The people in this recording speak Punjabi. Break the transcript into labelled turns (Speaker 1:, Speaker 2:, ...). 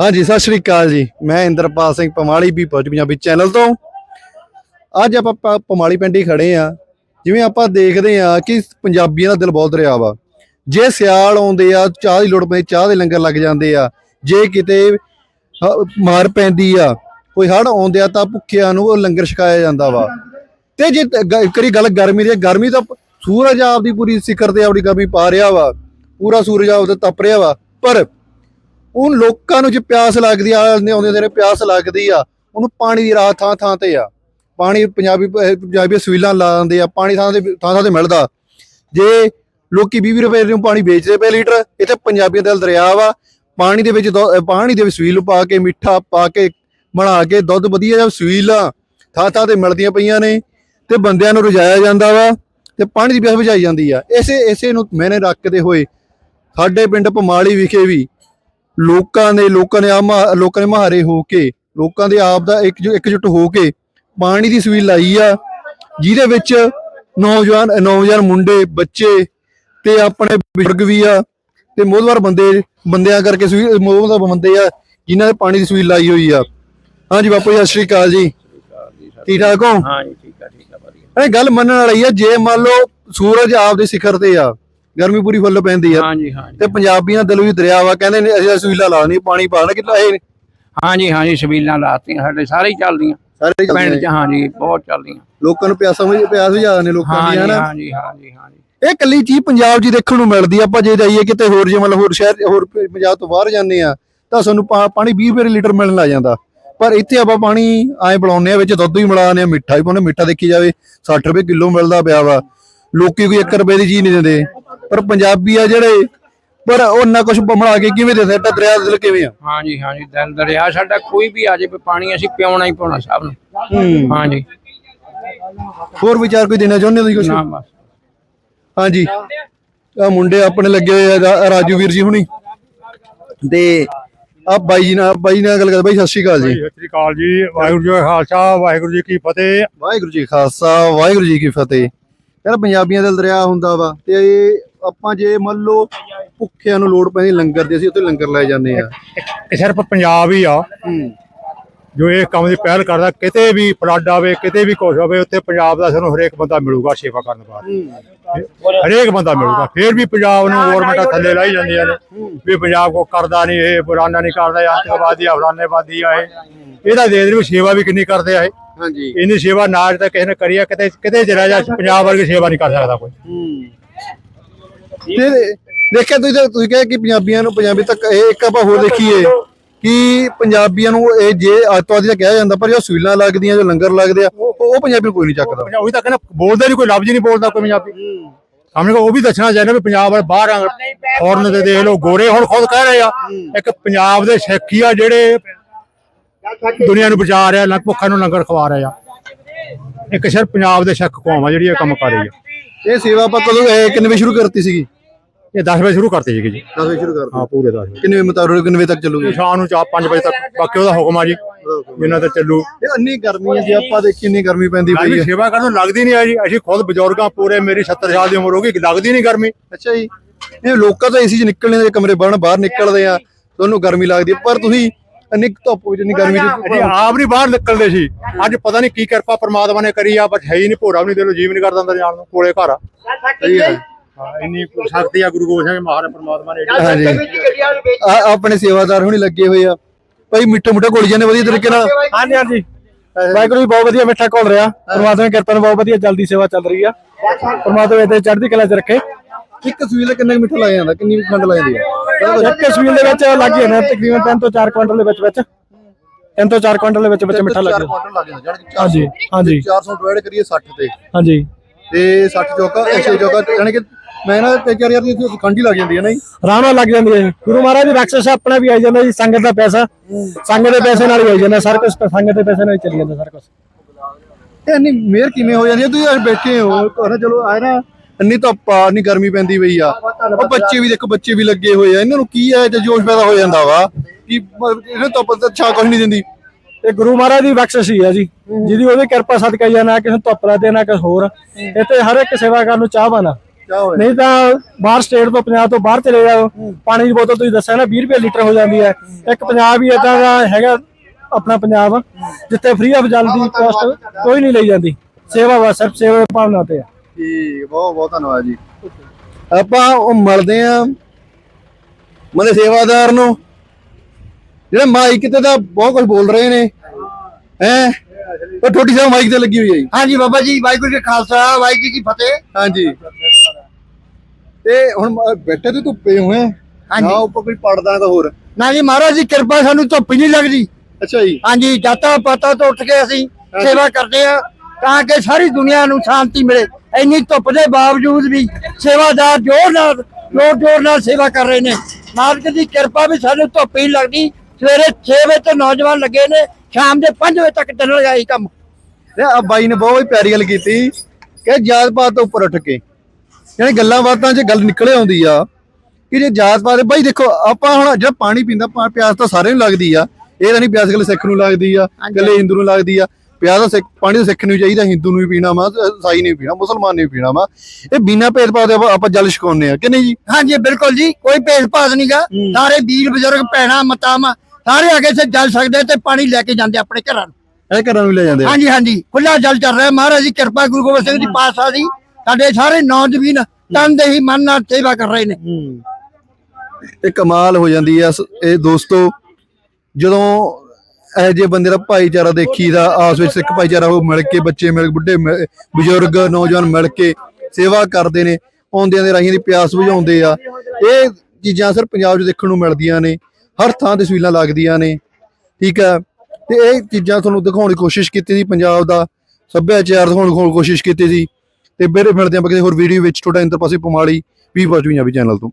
Speaker 1: ਹਾਂਜੀ, ਸਤਿ ਸ਼੍ਰੀ ਅਕਾਲ ਜੀ। ਮੈਂ ਇੰਦਰਪਾਲ ਸਿੰਘ ਪਮਾਲੀ ਵੀ ਪਹੁੰਚ ਪੰਜਾਬੀ ਚੈਨਲ ਤੋਂ। ਅੱਜ ਆਪਾਂ ਪ- ਪਮਾਲੀ ਪਿੰਡ ਹੀ ਖੜੇ ਆ। ਜਿਵੇਂ ਆਪਾਂ ਦੇਖਦੇ ਆ ਕਿ ਪੰਜਾਬੀਆਂ ਦਾ ਦਿਲ ਬਹੁਤ ਦਰਿਆ ਵਾ। ਜੇ ਸਿਆਲ ਆਉਂਦੇ ਆ, ਚਾਹ ਦੀ ਲੋੜ ਪੈਂਦੀ, ਚਾਹ ਦੇ ਲੰਗਰ ਲੱਗ ਜਾਂਦੇ ਆ। ਜੇ ਕਿਤੇ ਹ- ਮਾਰ ਪੈਂਦੀ ਆ, ਕੋਈ ਹੜ ਆਉਂਦੇ ਆ ਤਾਂ ਭੁੱਖਿਆਂ ਨੂੰ ਉਹ ਲੰਗਰ ਛਕਾਇਆ ਜਾਂਦਾ ਵਾ। ਤੇ ਜੇ ਕਰੀ ਗੱਲ ਗਰਮੀ ਦੀ ਗਰਮੀ ਤਾਂ ਸੂਰਜ ਆਪਦੀ ਪੂਰੀ ਸਿਖਰ ਤੇ ਆਪਣੀ ਗਰਮੀ ਪਾ ਰਿਹਾ ਵਾ। ਪੂਰਾ ਸੂਰਜ ਆਪਦਾ ਤਪ ਰਿਹਾ ਵਾ। ਪਰ ਉਹ ਲੋਕਾਂ ਨੂੰ ਜੇ ਪਿਆਸ ਲੱਗਦੀ ਆ ਆਉਂਦੇ ਨੇ ਪਿਆਸ ਲੱਗਦੀ ਆ, ਉਹਨੂੰ ਪਾਣੀ ਦੀ ਰਾਹ ਥਾਂ ਥਾਂ ਤੇ ਆ। ਪਾਣੀ ਪੰਜਾਬੀ ਪੰਜਾਬੀ ਸਵੀਲਾਂ ਲਾ ਦਿੰਦੇ ਆ, ਪਾਣੀ ਥਾਂ ਤੇ, ਥਾਂ ਥਾਂ ਤੇ ਮਿਲਦਾ। ਜੇ ਲੋਕੀ 20 ਰੁਪਏ ਨੂੰ ਪਾਣੀ ਵੇਚਦੇ ਪਏ ਲੀਟਰ, ਇੱਥੇ ਪੰਜਾਬੀਆਂ ਦਾ ਦਰਿਆ ਵਾ। ਪਾਣੀ ਦੇ ਵਿੱਚ ਦੁੱਧ- ਪਾਣੀ ਦੇ ਵਿੱਚ ਸਵੀਲ ਪਾ ਕੇ, ਮਿੱਠਾ ਪਾ ਕੇ, ਬਣਾ ਕੇ, ਦੁੱਧ ਵਧੀਆ ਜਿਹਾ ਸਵੀਲਾਂ ਥਾਂ ਥਾਂ ਤੇ ਮਿਲਦੀਆਂ ਪਈਆਂ ਨੇ, ਤੇ ਬੰਦਿਆਂ ਨੂੰ ਰਜਾਇਆ ਜਾਂਦਾ ਵਾ, ਤੇ ਪਾਣੀ ਦੀ ਪਿਆਸ ਬੁਝਾਈ ਜਾਂਦੀ ਆ। ਇਸੇ ਇਸੇ ਨੂੰ ਮੈਨੇ ਰੱਖਦੇ ਹੋਏ ਸਾਡੇ ਪਿੰਡ ਪਮਾਲੀ ਵਿਖੇ ਵੀ ਲੋਕਾਂ ਦੇ ਲੋਕਾਂ ਨੇ ਆ ਮਹਾ- ਲੋਕਾਂ ਨੇ ਮਹਾਰੇ ਹੋ ਕੇ ਲੋਕਾਂ ਦੇ ਆਪ ਦਾ ਇੱਕ ਇਕਜੁੱਟ ਹੋ ਕੇ ਪਾਣੀ ਦੀ ਸਵੀਲ ਲਾਈ ਆ ਜਿਹਦੇ ਵਿੱਚ ਨੌਜਵਾਨ ਨੌਜਵਾਨ ਮੁੰਡੇ ਬੱਚੇ ਤੇ ਆਪਣੇ ਬਜ਼ੁਰਗ ਵੀ ਆ ਤੇ ਮੋਹਦਵਾਰ ਬੰਦੇ ਬੰਦਿਆਂ ਕਰਕੇ ਸਵੀਲ ਮੋਹਦਵਾਰ ਬੰਦੇ ਆ ਜਿਨ੍ਹਾਂ ਨੇ ਪਾਣੀ ਦੀ ਸਵੀਲ ਲਾਈ ਹੋਈ ਆ। ਹਾਂਜੀ ਬਾਪੂ ਜੀ ਸਤਿ ਸ਼੍ਰੀ ਅਕਾਲ ਜੀ। ਠੀਕ ਠਾਕ ਹੋ?
Speaker 2: ਹਾਂ ਜੀ ਠੀਕ ਆ ਠੀਕ ਆ ਵਧੀਆ।
Speaker 1: ਇਹ ਗੱਲ ਮੰਨਣ ਵਾਲੀ ਆ ਜੇ ਮੰਨ ਲਓ ਸੂਰਜ ਆਪਦੇ ਸਿਖਰ ਤੇ ਆ ਗਰਮੀ ਪੂਰੀ ਫੁੱਲ ਪੈਂਦੀ ਆ।
Speaker 2: ਹਾਂ ਜੀ ਹਾਂ ਜੀ
Speaker 1: ਤੇ ਪੰਜਾਬੀਆਂ ਦਿਲ ਵੀ ਦਰਿਆ ਵਾ ਕਹਿੰਦੇ ਨੇ ਅਸੀਂ ਸਵੀਲਾ ਲਾ ਨਹੀਂ ਪਾਣੀ ਪਾਣਾ ਕਿ ਇਹ
Speaker 2: ਹਾਂ ਜੀ ਹਾਂ ਜੀ ਸਬੀਲਾਂ ਲਾਤੀਆਂ ਸਾਡੇ ਸਾਰੇ ਹੀ ਚੱਲਦੀਆਂ।
Speaker 1: ਸਾਰੇ
Speaker 2: ਪਿੰਡ। ਚ ਹਾਂ ਜੀ ਬਹੁਤ ਚੱਲਦੀਆਂ।
Speaker 1: ਲੋਕਾਂ ਨੂੰ ਪਿਆਸਾ ਵੀ ਪਿਆਸ ਵੀ ਜ਼ਿਆਦਾ ਨੇ ਲੋਕਾਂ ਦੀ
Speaker 2: ਜੀ
Speaker 1: ਹਨਾ?
Speaker 2: ਹਾਂ ਜੀ ਹਾਂ ਜੀ ਹਾਂ ਜੀ
Speaker 1: ਇਹ ਕੱਲੀ ਚੀਜ਼ ਪੰਜਾਬ ਹੀ ਦੇਖਣ ਨੂੰ ਮਿਲਦੀ ਆਪਾਂ ਜੇ ਜਾਈਏ ਕਿਤੇ ਹੋਰ ਜੇ ਮਤਲਬ ਹੋਰ ਸ਼ਹਿਰ ਹੋਰ ਪੰਜਾਬ ਤੋਂ ਬਾਹਰ ਜਾਂਦੇ ਆ ਤਾਂ ਸਾਨੂੰ ਪਾਣੀ 20 ਰੁਪਏ ਲੀਟਰ ਮਿਲਣ ਲੱਗ ਜਾਂਦਾ। ਪਰ ਇੱਥੇ ਆਪਾਂ ਪਾਣੀ ਐਂ ਬਣਾਉਂਦੇ ਆ ਵਿੱਚ ਦੁੱਧ ਵੀ ਮਿਲਾਉਂਦੇ ਆ ਮਿੱਠਾ ਵੀ ਪਾਉਂਦੇ ਮਿੱਠਾ ਦੇਖੀ ਜਾਵੇ 60 ਰੁਪਏ ਕਿਲੋ ਮਿਲਦਾ ਪਿਆ ਵਾ। ਲੋਕੀ ਕੋਈ 1 ਰੁਪਏ ਦੀ ਚੀਜ਼ ਨਹੀਂ ਦਿੰਦੇ। ਪਰ ਪੰਜਾਬੀ ਆ ਜਿਹੜੇ ਪਰ ਉਹਨਾਂ ਕੁਝ ਬਣਾ ਕੇ ਕਿਵੇਂ ਦੇ ਦਿੱਤਾ ਦਰਿਆ ਦਿਲ ਕਿਵੇਂ ਆ?
Speaker 2: ਹਾਂ ਜੀ ਹਾਂ ਜੀ ਦਿਲ ਦਰਿਆ ਸਾਡਾ ਕੋਈ ਵੀ ਆ ਜਾਵੇ ਪਾਣੀ ਅਸੀਂ ਪਿਉਣਾ ਹੀ ਪਾਉਣਾ ਸਭ ਨੂੰ।
Speaker 1: ਹੂੰ।
Speaker 2: ਹਾਂ ਜੀ
Speaker 1: ਹੋਰ ਵਿਚਾਰ ਕੋਈ ਦੇਣਾ ਚਾਹੁੰਦੇ ਹੋ ਤੁਸੀਂ ਕੁਝ
Speaker 2: ਨਾ ਬਸ।
Speaker 1: ਹਾਂਜੀ। ਆ ਮੁੰਡੇ ਆਪਣੇ ਲੱਗੇ ਹੋਏ ਆ ਰਾਜੂ ਵੀਰ ਜੀ ਹੁਣੀ। ਤੇ ਆ ਬਾਈ ਜੀ ਨਾਲ ਬਾਈ ਨਾਲ ਗੱਲ ਕਰ ਬਾਈ ਸਤਿ ਸ਼੍ਰੀ ਅਕਾਲ ਜੀ।
Speaker 3: ਸਤਿ ਸ੍ਰੀ ਅਕਾਲ ਜੀ। ਵਾਹਿਗੁਰੂ ਜੀ ਖਾਲਸਾ ਵਾਹਿਗੁਰੂ ਜੀ ਕੀ ਫਤਿਹ।
Speaker 1: ਵਾਹਿਗੁਰੂ ਜੀ ਖਾਲਸਾ ਵਾਹਿਗੁਰੂ ਜੀ ਕੀ ਫਤਿਹ। ਯਾਰ ਪੰਜਾਬੀਆਂ ਦਾ ਦਰਿਆ ਹੁੰਦਾ ਵਾ ਤੇ ਇਹ ਆਪਾਂ ਜੇ ਮੰਨ ਲਓ ਭੁੱਖਿਆਂ ਨੂੰ ਲੋੜ ਪੈਂਦੀ ਲੰਗਰ ਦੀ ਅਸੀਂ ਉੱਥੇ ਲੰਗਰ ਲੈ ਜਾਂਦੇ ਆ
Speaker 3: ਇਹ ਸਿਰਫ ਪੰਜਾਬ ਹੀ ਆ। ਜੋ ਇਹ ਕੰਮ ਦੀ ਪਹਿਲ ਕਰਦਾ ਕਿਤੇ ਵੀ ਫਲੱਡ ਆਵੇ ਕਿਤੇ ਵੀ ਕੁਛ ਹੋਵੇ ਉੱਥੇ ਪੰਜਾਬ ਦਾ ਸਾਨੂੰ ਹਰੇਕ ਬੰਦਾ ਮਿਲੂਗਾ ਸੇਵਾ ਕਰਨ ਵਾਸਤੇ। ਹਰੇਕ ਬੰਦਾ ਮਿਲੂਗਾ। ਫਿਰ ਵੀ ਪੰਜਾਬ ਨੂੰ ਗਵਰਨਮੈਂਟਾਂ ਥੱਲੇ ਲਾਈ ਜਾਂਦੀਆਂ ਨੇ। ਵੀ ਪੰਜਾਬ ਕੋ ਕਰਦਾ ਨਹੀਂ ਇਹ ਪੁਰਾਣਾ ਨਹੀਂ ਕਰਦਾ ਇਹ ਅੰਤਕਵਾਦੀ ਆ ਇਹ। ਇਹਦਾ ਦੇ ਦੇ ਵੀ ਸੇਵਾ ਵੀ ਕਿੰਨੀ ਕਰਦੇ ਆ ਇਹ।
Speaker 1: ਹਾਂਜੀ।
Speaker 3: ਇੰਨੀ ਸੇਵਾ ਨਾਜ ਤਾਂ ਕਿਸੇ ਨੇ ਕਰੀ ਆ ਕਿਤੇ ਕਿਤੇ ਜਰਾ ਜਾ ਪੰਜਾਬ ਵਰਗੀ ਸੇਵਾ ਨਹੀਂ ਕਰ ਸਕਦਾ ਕੋਈ।
Speaker 1: ਤੇ ਦੇਖਿਆ ਤੁਸੀਂ ਤੁਸੀਂ ਕਹੇ ਕਿ ਪੰਜਾਬੀਆਂ ਨੂੰ ਪੰਜਾਬੀ ਤੱਕ ਇਹ ਇੱਕ ਆਪਾਂ ਹੋਰ ਦੇਖੀਏ ਕਿ ਪੰਜਾਬੀਆਂ ਨੂੰ ਇਹ ਜੇ ਅੱਤਵਾਦੀ ਤਾਂ ਕਿਹਾ ਜਾਂਦਾ, ਪਰ ਜੋ ਸਵੀਲਾਂ ਲੱਗਦੀਆਂ, ਜੋ ਲੰਗਰ ਲੱਗਦੇ ਆ, ਉਹ ਪੰਜਾਬੀ ਕੋਈ ਨਹੀਂ ਚੱਕਦਾ।
Speaker 3: ਪੰਜਾਬ ਉਹੀ ਤਾਂ ਕਹਿੰਦਾ ਬੋਲਦਾ ਨਹੀਂ, ਕੋਈ ਲਫ਼ਜ਼ ਨਹੀਂ ਬੋਲਦਾ, ਕੋਈ ਪੰਜਾਬੀ। ਸਾਹਮਣੇ ਕੋ ਉਹ ਵੀ ਦੱਸਣਾ ਚਾਹੀਦਾ ਵੀ ਪੰਜਾਬ ਵਾਲੇ ਬਾਹਰ ਫੋਰਨ ਦੇ ਦੇਖ ਲਓ, ਗੋਰੇ ਹੁਣ ਖੁਦ ਕਹਿ ਰਹੇ ਆ, ਇੱਕ ਪੰਜਾਬ ਦੇ ਸਿੱਖੀ ਆ ਜਿਹੜੇ ਦੁਨੀਆ ਨੂੰ ਬਚਾ ਰਿਹਾ ਲੰਗ ਭੁੱਖਾਂ ਨੂੰ ਲੰਗਰ ਖਵਾ ਰਹੇ ਆ। ਇੱਕ ਸਿਰਫ ਪੰਜਾਬ ਦੇ ਸ਼ੱਕ ਕੌਮ ਆ ਜਿਹੜੀ ਇਹ ਕੰਮ ਕਰ ਰਹੀ ਆ।
Speaker 1: ਇਹ ਸੇਵਾ ਆਪਾਂ ਕਦੋਂ ਇਹ ਕਿੰਨੇ ਵਜੇ ਸ਼ੁਰੂ ਕਰਤੀ ਸੀਗੀ?
Speaker 3: ਇਹ 10 ਵਜੇ ਸ਼ੁਰੂ ਕਰਤੇ ਜੀ ਜੀ।
Speaker 1: 10 ਵਜੇ ਸ਼ੁਰੂ ਕਰਤੀ।
Speaker 3: ਹਾਂ ਪੂਰੇ 10 ਵਜੇ।
Speaker 1: ਕਿੰਨੇ ਵਜੇ ਮੁਤਾਬਕ ਕਿੰਨੇ ਵਜੇ ਤੱਕ ਚੱਲੂਗੀ?
Speaker 3: ਸ਼ਾਮ ਨੂੰ 4-5 ਵਜੇ ਤੱਕ। ਬਾਕੀ ਉਹਦਾ ਹੁਕਮ ਆ ਜੀ ਜਿੰਨਾ ਤੇ ਚੱਲੂ।
Speaker 1: ਇਹ ਇੰਨੀ ਗਰਮੀ ਹੈ ਜੇ ਆਪਾਂ ਦੇਖੀ ਇੰਨੀ ਗਰਮੀ ਪੈਂਦੀ ਪਈ ਹੈ।
Speaker 3: ਸੇਵਾ ਕਰਨ ਨੂੰ ਲੱਗਦੀ ਨਹੀਂ ਆ ਜੀ। ਅਸੀਂ ਖੁਦ ਬਜ਼ੁਰਗਾਂ ਪੂਰੇ ਮੇਰੀ 70 ਸਾਲ ਦੀ ਉਮਰ ਹੋ ਗਈ ਲੱਗਦੀ ਨਹੀਂ ਗਰਮੀ।
Speaker 1: ਅੱਛਾ ਜੀ। ਇਹ ਲੋਕਾਂ ਤਾਂ ਏਸੀ 'ਚ ਨਿਕਲਣੇ ਦੇ ਕਮਰੇ ਬਾਹਰ ਬਾਹਰ ਨਿਕਲਦੇ ਆ ਤੁਹਾਨੂੰ ਗਰਮੀ ਲੱਗਦੀ ਪਰ ਤੁਸੀਂ ਇੰਨੀ ਧੁੱਪ ਵਿੱਚ ਇੰਨੀ ਗਰਮੀ 'ਚ
Speaker 3: ਅਸੀਂ ਆਪ ਨਹੀਂ ਬਾਹਰ ਨਿਕਲਦੇ ਸੀ। ਅੱਜ ਪਤਾ ਨਹੀਂ ਕੀ ਕਿਰਪਾ ਪ੍ਰਮਾਤਮਾ ਨੇ ਕਰੀ ਆ ਬਸ ਹੈ ਹੀ ਨਹੀਂ ਭੋਰਾ ਵੀ ਨਹੀਂ ਦੇ ਲੋ ਜੀਵ ਨਹੀਂ ਕਰਦਾ ਅੰਦਰ ਜਾਣ ਨੂੰ ਕੋਲੇ ਘਰ ਆ।
Speaker 1: ਸਹੀ ਹੈ।
Speaker 3: ਹਾਂ ਇੰਨੀ ਸ਼ਕਤੀ ਆ ਗੁਰੂ ਗੋਬਿੰਦ ਸਿੰਘ ਮਹਾਰਾਜ ਪ੍ਰਮਾਤਮਾ ਨੇ
Speaker 1: ਹਾਂਜੀ। ਆ ਆਪਣੇ ਸੇਵਾਦਾਰ ਹੁਣੀ ਲੱਗੇ ਹੋਏ ਆ। ਭਾਈ ਮਿੱਠੇ ਮੁੱਠੇ ਘੋਲੀ ਜਾਂਦੇ ਵਧੀਆ ਤਰੀਕੇ ਨਾਲ।
Speaker 4: ਹਾਂਜੀ ਹਾਂਜੀ। ਵਾਹਿਗੁਰੂ ਜੀ ਬਹੁਤ ਵਧੀਆ ਮਿੱਠਾ ਘੋਲ ਰਿਹਾ। ਪਰਮਾਤਮਾ ਦੀ ਕਿਰਪਾ ਨਾਲ ਬਹੁਤ ਵਧੀਆ ਜਲਦੀ ਸੇਵਾ ਚੱਲ ਰਹੀ ਆ। ਪਰਮਾਤਮਾ ਇਹਦੇ ਚੜ੍ਹਦੀ ਕਲਾ ਚ ਰੱਖੇ।
Speaker 1: ਇੱਕ ਤਸਵੀਰ ਕਿੰਨਾ ਕੁ ਮਿੱਠਾ ਜਾਂਦਾ ਕਿੰਨੀ ਖੰਡ ਲੱਗ ਜਾਂਦੀ ਹੈ
Speaker 4: ਇੱਕ ਸਵੀਲ ਦੇ ਵਿੱਚ ਲੱਗ ਜਾਂਦਾ ਤਕਰੀਬਨ 3 ਤੋਂ 4 ਕੁਇੰਟਲ ਦੇ ਵਿੱਚ ਵਿੱਚ। 3 ਤੋਂ 4 ਕੁਇੰਟਲ ਦੇ ਵਿੱਚ ਵਿੱਚ ਮਿੱਠਾ ਲੱਗ
Speaker 1: ਕੁਆਂਟਲ ਜਾਂਦਾ ਕਿ
Speaker 4: ਹਾਂਜੀ ਹਾਂਜੀ।
Speaker 1: 400 ਡਿਵਾਈਡ ਕਰੀਏ 60 ਤੇ।
Speaker 4: ਹਾਂਜੀ।
Speaker 1: ਤੇ 60 ਚੌਕਾ 100 ਚੌਕਾ ਜਾਣੀ ਕਿ ਮੈਂ ਨਾ ਤੇ ਚਾਰ ਯਾਰ ਦੀ ਖੰਡ ਲੱਗ ਜਾਂਦੀ ਹੈ ਨਾ ਜੀ।
Speaker 4: ਆਰਾਮ ਨਾਲ ਲੱਗ ਜਾਂਦੀ ਹੈ ਜੀ। ਗੁਰੂ ਮਹਾਰਾਜ ਦੀ ਬਖਸ਼ਿਸ਼ ਆਪਣਾ ਵੀ ਆਈ ਜਾਂਦਾ ਜੀ ਸੰਗਤ ਦਾ ਪੈਸਾ। ਸੰਗਤ ਦੇ ਪੈਸੇ ਨਾਲ ਹੀ ਆਈ ਜਾਂਦਾ ਸਾਰਾ ਕੁਝ ਸੰਗਤ ਦੇ ਪੈਸੇ ਨਾਲ ਹੀ ਚੱਲੀ ਜਾਂਦਾ ਸਾਰਾ ਕੁਝ
Speaker 1: ਇਹ ਇੰਨੀ ਮਿਹਰ ਕਿਵੇਂ ਹੋ ਜਾਂਦੀ ਹੈ? ਤੁਸੀਂ ਬੈਠੇ ਹੋ ਚਲੋ ਆਏ ਨਾ ਇੰਨੀ ਧੁੱਪ ਆ ਇੰਨੀ ਗਰਮੀ ਪੈਂਦੀ ਪਈ ਆ। ਉਹ ਬੱਚੇ ਵੀ ਦੇਖੋ ਬੱਚੇ ਵੀ ਲੱਗੇ ਹੋਏ ਆ। ਇਹਨਾਂ ਨੂੰ ਕੀ ਹੈ ਜੇ ਜੋਸ਼ ਪੈਦਾ ਹੋ ਜਾਂਦਾ ਵਾ ਕਿ ਇਹਨੇ ਧੁੱਪ ਤਾਂ ਅੱਛਾ ਕੁਝ ਨਹੀਂ ਦਿੰਦੀ।
Speaker 4: ਇਹ ਗੁਰੂ ਮਹਾਰਾਜ ਦੀ ਬਖਸ਼ਿਸ਼ ਹੀ ਆ ਜੀ। ਜਿਹਦੀ ਉਹਦੀ ਕਿਰਪਾ ਸਦਕਾ ਆ ਨਾ ਕਿਸੇ ਨੂੰ ਧੁੱਪ ਲੱਗਦੇ ਨਾ ਕਿਸੇ ਹੋਰ। ਇੱਥੇ ਹਰ ਇੱਕ ਸੇਵਾ ਕਰਨ ਨੂੰ ਚਾਹਵਾਨ ਆ।
Speaker 1: ਕਿਆ ਹੋਇਆ
Speaker 4: ਨਹੀਂ ਤਾਂ ਬਾਹਰ ਸਟੇਟ ਤੋਂ ਪੰਜਾਬ ਤੋਂ ਬਾਹਰ ਚਲੇ ਜਾਓ। ਪਾਣੀ ਦੀ ਬੋਤਲ ਤੁਸੀਂ ਦੱਸਿਆ ਨਾ 20 ਰੁਪਏ ਲੀਟਰ ਹੋ ਜਾਂਦੀ ਹੈ ਇੱਕ ਪੰਜਾਬ ਹੀ ਇਦਾਂ ਦਾ ਹੈਗਾ ਆਪਣਾ ਪੰਜਾਬ। ਜਿੱਥੇ ਫ੍ਰੀ ਆਫ ਜਲ ਦੀ ਕੋਸਟ ਕੋਈ ਨਹੀਂ ਲਈ ਜਾਂਦੀ। ਸੇਵਾ ਵਾ ਸਿਰਫ ਸੇਵਾ ਦੀ ਭਾਵਨਾ ਤੇ ਆ।
Speaker 1: ਠੀਕ ਬਹੁਤ ਬਹੁਤ ਧੰਨਵਾਦ ਜੀ। ਆਪਾਂ ਉਹ ਮਿਲਦੇ ਆ ਮਨੇ ਸੇਵਾਦਾਰ ਨੂੰ। ਜਿਹੜੇ ਮਾਈਕ ਤੇ ਤਾਂ ਬਹੁਤ ਕੁਝ ਬੋਲ ਰਹੇ ਨੇ। ਹੈ? ਉਹ ਛੋਟੀ ਸਾਹਿਬ ਮਾਈਕ ਤੇ ਲੱਗੀ ਹੋਈ ਹੈ ਜੀ।
Speaker 5: ਹਾਂਜੀ ਬਾਬਾ ਜੀ ਵਾਹਿਗੁਰੂ ਜੀ ਕਾ ਖਾਲਸਾ ਵਾਹਿਗੁਰੂ ਜੀ ਕੀ ਫਤਿਹ।
Speaker 1: ਹਾਂਜੀ। ਤੇ ਹੁਣ ਬੈਠੇ ਤੇ ਧੁੱਪੇ ਹੋਏ
Speaker 5: ਹਾਂਜੀ।
Speaker 1: ਨਾ ਉੱਪਰ ਕੋਈ ਪੜਦਾ ਤਾਂ ਹੋਰ।
Speaker 5: ਨਾ ਜੀ ਮਹਾਰਾਜ ਦੀ ਕਿਰਪਾ ਸਾਨੂੰ ਧੁੱਪ ਹੀ ਨਹੀਂ ਲੱਗਦੀ।
Speaker 1: ਅੱਛਾ ਜੀ।
Speaker 5: ਹਾਂਜੀ ਜਾਤਾ ਪਾਤਾ ਤੋਂ ਉੱਠ ਕੇ ਅਸੀਂ ਸੇਵਾ ਕਰਦੇ ਆ ਤਾਂ ਕਿ ਸਾਰੀ ਦੁਨੀਆ ਨੂੰ ਸ਼ਾਂਤੀ ਮਿਲੇ। ਇੰਨੀ ਧੁੱਪ ਦੇ ਬਾਵਜੂਦ ਵੀ ਸੇਵਾਦਾਰ ਜੋਰ ਨਾਲ ਜੋਰ ਜੋਰ ਨਾਲ ਸੇਵਾ ਕਰ ਰਹੇ ਨੇ। ਮਾਲਕ ਦੀ ਕਿਰਪਾ ਵੀ ਸਾਨੂੰ ਧੁੱਪ ਹੀ ਲੱਗਦੀ। ਸਵੇਰੇ 6 ਵਜੇ ਤੋਂ ਨੌਜਵਾਨ ਲੱਗੇ ਨੇ ਸ਼ਾਮ ਦੇ 5 ਵਜੇ ਤੱਕ ਚੱਲਣ ਗਏ ਕੰਮ।
Speaker 1: ਤੇ ਆ ਬਾਈ ਨੇ ਬਹੁਤ ਹੀ ਪਿਆਰੀ ਗੱਲ ਕੀਤੀ ਕਿ ਜਾਤ ਪਾਤ ਤੋਂ ਉੱਪਰ ਉੱਠ ਕੇ। ਯਾਨੀ ਗੱਲਾਂ ਬਾਤਾਂ 'ਚ ਗੱਲ ਨਿਕਲੇ ਆਉਂਦੀ ਆ ਕਿ ਜੇ ਜਾਤ ਪਾਤ ਬਾਈ ਦੇਖੋ ਆਪਾਂ ਹੁਣ ਜਿਹੜਾ ਪਾਣੀ ਪੀਂਦਾ ਪਿਆਸ ਤਾਂ ਸਾਰਿਆਂ ਨੂੰ ਲੱਗਦੀ ਆ। ਇਹ ਤਾਂ ਨਹੀਂ ਪਿਆਸ ਇਕੱਲੇ ਸਿੱਖ ਨੂੰ ਲੱਗਦੀ ਆ ਇਕੱਲੇ ਹਿੰਦੂ ਨੂੰ ਲੱਗਦੀ ਆ। ਪਿਆਸ ਤਾਂ ਸਿੱਖ ਪਾਣੀ ਤਾਂ ਸਿੱਖ ਨੂੰ ਚਾਹੀਦਾ ਹਿੰਦੂ ਨੂੰ ਵੀ ਪੀਣਾ ਵਾ ਸਾਈ ਨੇ ਵੀ ਪੀਣਾ ਮੁਸਲਮਾਨ ਨੇ ਵੀ ਪੀਣਾ ਵਾ। ਇਹ ਬਿਨਾਂ ਭੇਦਭਾਵ ਦੇ ਆਪਾਂ- ਆਪਾਂ ਜਲ ਛਕਾਉਂਦੇ ਆ ਕਿ ਨਹੀਂ ਜੀ?
Speaker 5: ਹਾਂਜੀ ਬਿਲਕੁਲ ਜੀ ਕੋਈ ਭੇਦਭਾਵ ਨਹੀਂਗਾ ਸਾਰੇ ਵੀਰ ਬਜ਼ੁਰਗ ਭੈਣਾਂ ਮਾਤਾਵਾਂ ਸਾਰੇ ਅੱਗੇ ਸੇ ਜਲ ਸਕਦੇ ਤੇ ਪਾਣੀ ਲੈ ਕੇ ਜਾਂਦੇ ਆਪਣੇ ਘਰਾਂ ਨੂੰ।
Speaker 1: ਇਹ ਘਰਾਂ ਨੂੰ ਲੈ ਜਾਂਦੇ ਆ।
Speaker 5: ਹਾਂਜੀ ਹਾਂਜੀ ਖੁੱਲਾ ਜਲ ਚੱਲ ਰਿਹਾ। ਮਹਾਰਾਜ ਦੀ ਕਿਰਪਾ ਗੁਰੂ ਗੋਬਿੰਦ ਸਿੰਘ ਜੀ ਪਾਤਸ਼ਾਹ ਦੀ। ਸਾਡੇ ਸਾਰੇ ਨੌਜਵਾਨ ਤਨ ਦੇ ਹੀ ਮਨ ਨਾਲ ਸੇਵਾ ਕਰ ਰਹੇ ਨੇ।
Speaker 1: ਇਹ ਕਮਾਲ ਹੋ ਜਾਂਦੀ ਆ। ਸ- ਇਹ ਦੋਸਤੋ ਜਦੋਂ ਇਹ ਜੇ ਬੰਦੇ ਦਾ ਭਾਈਚਾਰਾ ਦੇਖੀਦਾ ਆਸ ਵਿੱਚ ਸਿੱਖ ਭਾਈਚਾਰਾ, ਉਹ ਮਿਲ ਕੇ ਬੱਚੇ, ਮਿਲ ਬੁੱਢੇ, ਮਿਲ- ਬਜ਼ੁਰਗ, ਨੌਜਵਾਨ ਮਿਲ ਕੇ ਸੇਵਾ ਕਰਦੇ ਨੇ, ਆਉਂਦਿਆਂ ਦੇ ਰਾਹੀਂ ਦੀ ਪਿਆਸ ਬੁਝਾਉਂਦੇ ਆ। ਇਹ ਚੀਜ਼ਾਂ ਸਰ ਪੰਜਾਬ 'ਚ ਦੇਖਣ ਨੂੰ ਮਿਲਦੀਆਂ ਨੇ, ਹਰ ਥਾਂ ਤਸਵੀਰਾਂ ਲੱਗਦੀਆਂ ਨੇ, ਠੀਕ ਹੈ? ਤੇ ਇਹ ਚੀਜ਼ਾਂ ਤੁਹਾਨੂੰ ਦਿਖਾਉਣ ਦੀ ਕੋਸ਼ਿਸ਼ ਕੀਤੀ ਸੀ, ਪੰਜਾਬ ਦਾ ਸੱਭਿਆਚਾਰ ਦਿਖਾਉਣ ਦੀ ਕੋਸ਼ਿਸ਼ ਕੀਤੀ ਸੀ, ਤੇ ਮੇਰੇ ਮਿਲਦੇ ਆਪਾਂ ਕਿਸੇ ਹੋਰ ਵੀਡੀਓ ਵਿੱਚ ਤੁਹਾਡਾ ਇੰਦਰ ਪਾਸੇ ਪਮਾਲੀ ਵੀ ਪੰਜਾਬੀ ਚੈਨਲ ਤੋਂ।